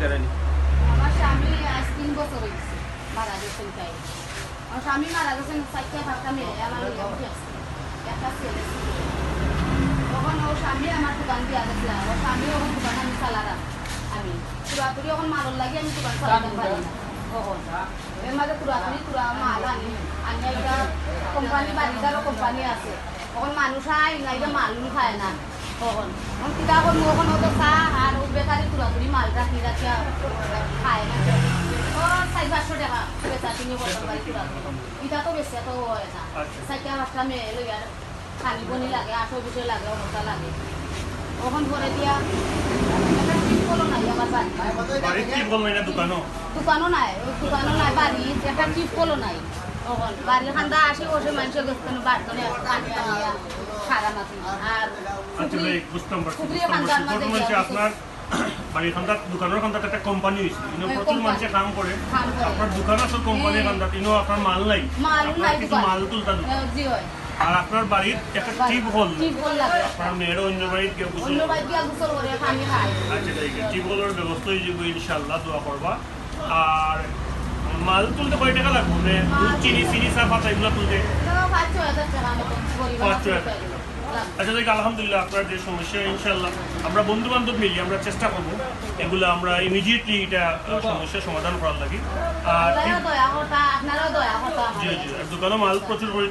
আপনারা আমার স্বামী আজ তিন বছর হয়েছে মারা গেছেন তাই। আমার স্বামী মারা গেছেন চারটা পাঁচটা মেয়ে আমার একটা ছেলে। তখন স্বামী আমার দোকান দিয়া গেছিল স্বামী দোকান আমি চালারাম আমি পুরাপুরি ওখান মালর লাগে আমি দোকান চালাতে পারি না তখন এর মাঝে পুরাপুরি পুরা মাল আনি আনি এটা কোম্পানি কোম্পানি আছে। তখন মানুষ আয় না এটা খায় না। তখন তখন কিতা করব ওখান ওদের চাহ আর বেকারি পুরাপুরি মাল রাখি রাখি খায় না। চারি পাঁচশো টাকা বেচা কিনে বছর বাড়ি পুরাপুরি এটা তো বেশি তো হয় না। আচ্ছা। চারটা পাঁচটা মেয়ে লইয়া খানি বনি লাগে আঠো বিষয় লাগে অবস্থা লাগে। ওখান ভরে দিয়া। একটা টিপকলও নাই আমার বাড়ি বাড়ির কি বলবেন না দোকানও দোকানও নাই বাড়ি একটা টিপকলও নাই। তখন বাড়ির খান্দা আসি বসে মানুষের গেছেন বাড়তনে পানি আনিয়া সারা আর আচ্ছা আপনার বাড়ির খান্দার দোকানের খান্দাতে একটা কোম্পানি হয়েছে ইনো হ্যাঁ, প্রচুর মানুষে কাম করে। আপনার দোকান আছে কোম্পানির হ্যাঁ। ইনো আপনার মাল নাই। আপনার কিছু মাল তুলতা আর আপনার বাড়ির একটা টিপ হল। আপনার মেয়েরও অন্য বাড়ির কেউ খায়। আচ্ছা ঠিক আছে। টিপ হলের ব্যবস্থা হয়ে যাবে ইনশাল্লাহ দোয়া করবা আর মাল তুলতে কয় টাকা লাগবে মানে চিনি চিনি পাতা এগুলো তুলতে? পাঁচ ছয় হাজার টাকা। আচ্ছা দেখ আলহামদুলিল্লাহ আপনার যে সমস্যা ইনশাল্লাহ আমরা বন্ধু বান্ধব মিলি আমরা চেষ্টা করব এগুলো আমরা ইমিডিয়েটলি এটা সমস্যা সমস্যার সমাধান করার লাগে। আর জি জি দোকানও দোকানে মাল প্রচুর করে